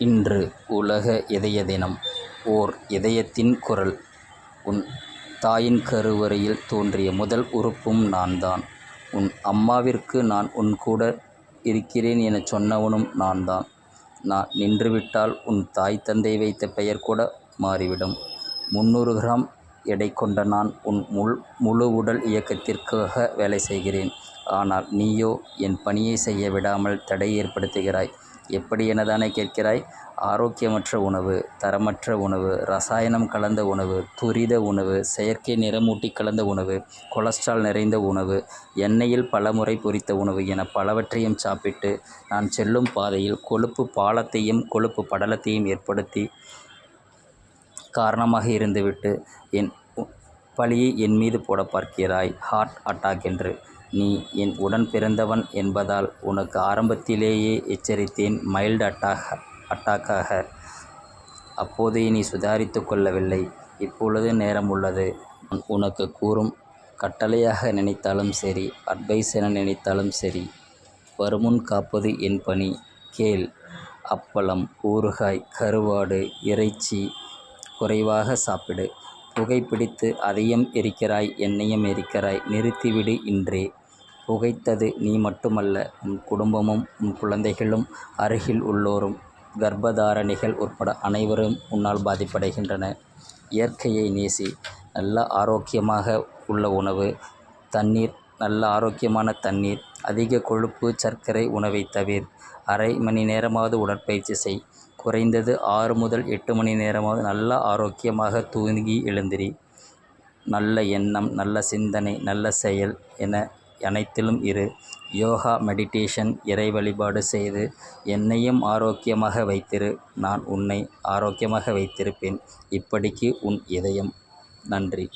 இன்று உலக இதய தினம். ஓர் இதயத்தின் குரல். உன் தாயின் கருவறையில் தோன்றிய முதல் உறுப்பும் நான் தான் உன் அம்மாவிற்கு நான் உன் கூட இருக்கிறேன் என சொன்னவனும் நான் தான் நான் நின்றுவிட்டால் உன் தாய் தந்தை வைத்த பெயர் கூட மாறிவிடும். முந்நூறு கிராம் எடை கொண்ட நான் உன் முழு உடல் இயக்கத்திற்காக வேலை செய்கிறேன். ஆனால் நீயோ என் பணியை செய்ய விடாமல் தடை ஏற்படுத்துகிறாய். எப்படி எனதானே கேட்கிறாய். ஆரோக்கியமற்ற உணவு தரமற்ற உணவு ரசாயனம் கலந்த உணவு துரித உணவு செயற்கை நிறமூட்டி கலந்த உணவு கொலஸ்ட்ரால் நிறைந்த உணவு எண்ணெயில் பலமுறை பொரித்த உணவு என பலவற்றையும் சாப்பிட்டு நான் செல்லும் பாதையில் கொழுப்பு பாலத்தையும் கொழுப்பு படலத்தையும் ஏற்படுத்தி காரணமாக இருந்துவிட்டு என் பழியை என் மீது போட பார்க்கிறாய் ஹார்ட் அட்டாக் என்று. நீ என் உடன் பிறந்தவன் என்பதால் உனக்கு ஆரம்பத்திலேயே எச்சரித்தேன் மைல்டு அட்டாக அட்டாக்காக. அப்போதே நீ சுதாரித்து கொள்ளவில்லை. இப்பொழுது நேரம் உள்ளது. உனக்கு கூறும் கட்டளையாக நினைத்தாலும் சரி அட்வைஸ் என நினைத்தாலும் சரி. வருமுன் காப்பது என் பணி. கேள். அப்பளம் ஊறுகாய் கருவாடு இறைச்சி குறைவாக சாப்பிடு. புகை பிடித்து அதையும் எரிக்கிறாய் என்னையும் எரிக்கிறாய். நிறுத்திவிடு இன்றே. புகைத்தது நீ மட்டுமல்ல உன் குடும்பமும் உன் குழந்தைகளும் அருகில் உள்ளோரும் கர்ப்பதாரணிகள் உட்பட அனைவரும் உன்னால் பாதிப்படைகின்றன இயற்கையை நேசி. நல்ல ஆரோக்கியமாக உள்ள உணவு தண்ணீர் நல்ல ஆரோக்கியமான தண்ணீர் அதிக கொழுப்பு சர்க்கரை உணவை தவிர். அரை மணி நேரமாவது உடற்பயிற்சி செய். குறைந்தது ஆறு முதல் எட்டு மணி நேரமாவது நல்ல ஆரோக்கியமாக தூங்கி எழுந்திரி. நல்ல எண்ணம் நல்ல சிந்தனை நல்ல செயல் என அனைத்திலும் இரு. யோகா மெடிடேஷன் இறை வழிபாடு செய்து என்னையும் ஆரோக்கியமாக வைத்திரு. நான் உன்னை ஆரோக்கியமாக வைத்திருப்பேன். இப்படிக்கு உன் இதயம். நன்றி.